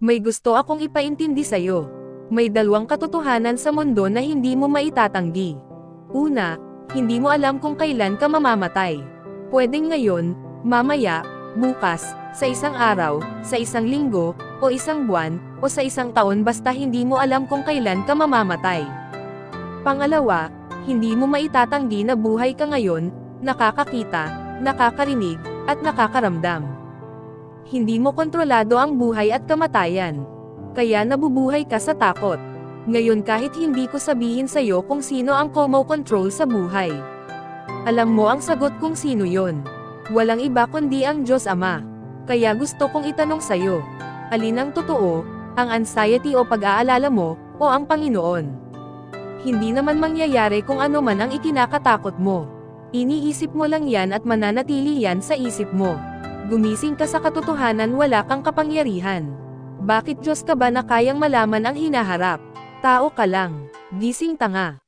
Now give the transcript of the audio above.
May gusto akong ipaintindi sa'yo. May dalawang katotohanan sa mundo na hindi mo maitatanggi. Una, hindi mo alam kung kailan ka mamamatay. Pwedeng ngayon, mamaya, bukas, sa isang araw, sa isang linggo, o isang buwan, o sa isang taon basta hindi mo alam kung kailan ka mamamatay. Pangalawa, hindi mo maitatanggi na buhay ka ngayon, nakakakita, nakakarinig, at nakakaramdam. Hindi mo kontrolado ang buhay at kamatayan. Kaya nabubuhay ka sa takot. Ngayon kahit hindi ko sabihin sa'yo kung sino ang komo control sa buhay. Alam mo ang sagot kung sino yon. Walang iba kundi ang Diyos Ama. Kaya gusto kong itanong sa'yo. Alin ang totoo, ang anxiety o pag-aalala mo, o ang Panginoon? Hindi naman mangyayari kung ano man ang ikinakatakot mo. Iniisip mo lang yan at mananatili yan sa isip mo. Gumising ka sa katotohanan wala kang kapangyarihan. Bakit Diyos ka ba na kayang malaman ang hinaharap? Tao ka lang. Gising tanga.